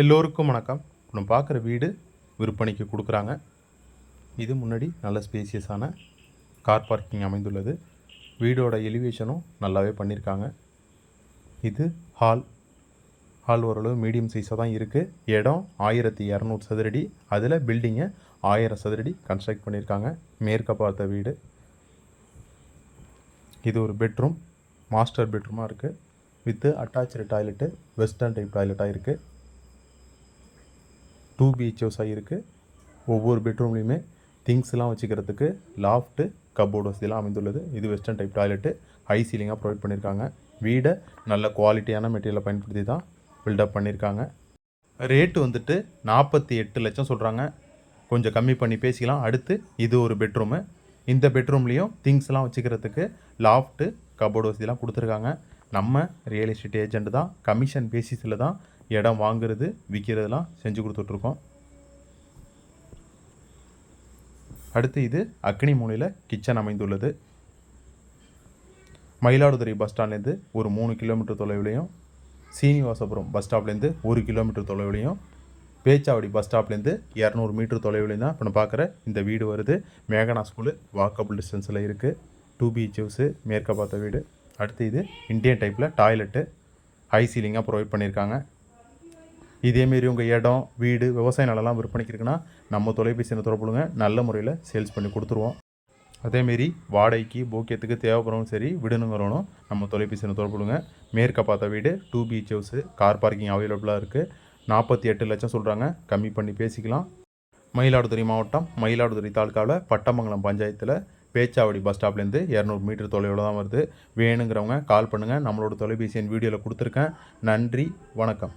எல்லோருக்கும் வணக்கம். நம்ம பார்க்குற வீடு விற்பனைக்கு கொடுக்குறாங்க. இது முன்னாடி நல்ல ஸ்பேசியஸான கார் பார்க்கிங் அமைந்துள்ளது. வீடோட எலிவேஷனும் நல்லாவே பண்ணியிருக்காங்க. இது ஹால். ஹால் ஓரளவு மீடியம் சைஸாக தான் இருக்குது இடம் ஆயிரத்தி இரநூறு சதுரடி. அதில் பில்டிங்கை ஆயிரம் சதுரடி கன்ஸ்ட்ரக்ட் பண்ணியிருக்காங்க. மேற்க பார்த்த வீடு. இது ஒரு பெட்ரூம். மாஸ்டர் பெட்ரூமாக இருக்குது with attach toilet. Western type டாய்லெட்டாக இருக்குது டூ பிஹெச்ஓஸாக இருக்குது ஒவ்வொரு பெட்ரூம்லேயுமே திங்ஸ்லாம் வச்சுக்கிறதுக்கு லாஃப்ட்டு கப்போர்டு வசதியெல்லாம் அமைந்துள்ளது. இது வெஸ்டர்ன் டைப் டாய்லெட்டு ஹை சீலிங்காக ப்ரொவைட் பண்ணியிருக்காங்க வீடை நல்ல குவாலிட்டியான மெட்டீரியலை பயன்படுத்தி தான் பில்டப் பண்ணியிருக்காங்க ரேட்டு வந்துட்டு நாற்பத்தி எட்டு லட்சம் சொல்கிறாங்க கொஞ்சம் கம்மி பண்ணி பேசிக்கலாம். அடுத்து இது ஒரு பெட்ரூமு இந்த பெட்ரூம்லேயும் திங்ஸ்லாம் வச்சுக்கிறதுக்கு லாஃப்ட்டு கபோர்டு வசதியெலாம் கொடுத்துருக்காங்க. நம்ம ரியல் எஸ்டேட் ஏஜெண்ட் தான் கமிஷன் பேசிஸில் தான் இடம் வாங்குறது விற்கிறதுலாம் செஞ்சு கொடுத்துட்ருக்கோம். அடுத்து இது அக்னி மூலையில் கிச்சன் அமைந்துள்ளது. மயிலாடுதுறை பஸ் ஸ்டாண்ட்லேருந்து ஒரு மூணு கிலோமீட்டர் தொலைவிலையும் சீனிவாசபுரம் பஸ் ஸ்டாப்லேருந்து ஒரு கிலோமீட்டர் தொலைவிலையும் பேச்சாவடி பஸ் ஸ்டாப்லேருந்து இரநூறு மீட்டர் தொலைவிலையும் தான் இப்போ நான் பார்க்குற இந்த வீடு வருது. மேகனா ஸ்கூலு வாக்கபிள் டிஸ்டன்ஸில் இருக்குது டூ பிஹெச்ஹவுஸு மேற்க பார்த்த வீடு. அடுத்து இது இந்தியன் டைப்பில் டாய்லெட்டு ஹை சீலிங்காக ப்ரொவைட் பண்ணியிருக்காங்க. இதேமாரி உங்கள் இடம் வீடு விவசாய நிலம்லாம் விற்பனைக்கு இருக்குன்னா நம்ம தொலைபேசி எண்ணை தொடர்புடுங்க நல்ல முறையில் சேல்ஸ் பண்ணி கொடுத்துருவோம். அதேமாரி வாடகைக்கு போக்கியத்துக்கு தேவைப்படுறவங்க சரி விடணுங்கிறவனும் நம்ம தொலைபேசி எண்ணை தொடர்புடுங்க மேற்க பார்த்த வீடு two beach house car parking அவைலபிளாக இருக்குது நாற்பத்தி எட்டு லட்சம் சொல்கிறாங்க கம்மி பண்ணி பேசிக்கலாம். மயிலாடுதுறை மாவட்டம் மயிலாடுதுறை தாலுக்காவில் பட்டமங்கலம் பஞ்சாயத்தில் பேச்சாவடி பஸ் ஸ்டாப்லேருந்து இரநூறு மீட்டர் தொலைவில் தான் வருது. வேணுங்கிறவங்க கால் பண்ணுங்கள் நம்மளோட தொலைபேசி எண் வீடியோவில் கொடுத்துருக்கேன். நன்றி வணக்கம்.